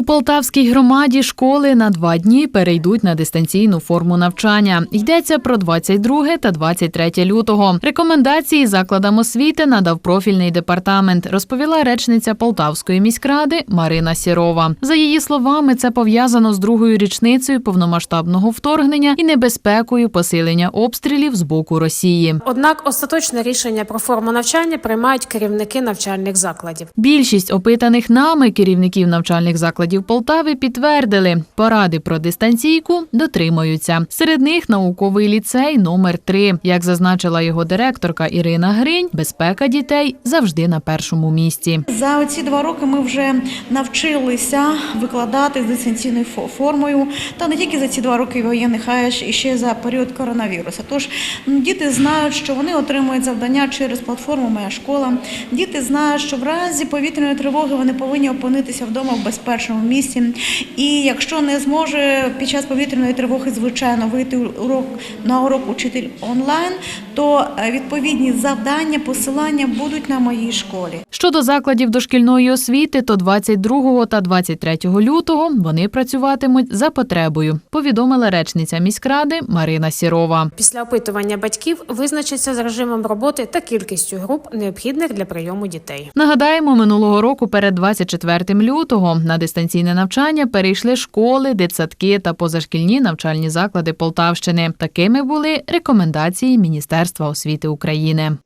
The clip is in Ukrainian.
У Полтавській громаді школи на два дні перейдуть на дистанційну форму навчання. Йдеться про 22 та 23 лютого. Рекомендації закладам освіти надав профільний департамент, розповіла речниця Полтавської міськради Марина Сірова. За її словами, це пов'язано з другою річницею повномасштабного вторгнення і небезпекою посилення обстрілів з боку Росії. Однак остаточне рішення про форму навчання приймають керівники навчальних закладів. Більшість опитаних нами керівників навчальних закладів Полтави підтвердили, поради про дистанційку дотримуються. Серед них науковий ліцей номер 3 Як зазначила його директорка Ірина Гринь, безпека дітей завжди на першому місці. За ці два роки ми вже навчилися викладати з дистанційною формою, та не тільки за ці два роки воєнних, а ще за період коронавірусу. Тож діти знають, що вони отримують завдання через платформу Моя школа. Діти знають, що в разі повітряної тривоги вони повинні опинитися вдома в безпечному місці. І якщо не зможе під час повітряної тривоги, звичайно, вийти урок на урок учитель онлайн, то е, відповідні завдання, посилання будуть на моїй школі. Щодо закладів дошкільної освіти, то 22 та 23 лютого вони працюватимуть за потребою, повідомила речниця міськради Марина Сірова. Після опитування батьків визначаться з режимом роботи та кількістю груп, необхідних для прийому дітей. Нагадаємо, минулого року перед 24 лютого на дистанційне навчання перейшли школи, дитсадки та позашкільні навчальні заклади Полтавщини. Такими були рекомендації Міністерства освіти України.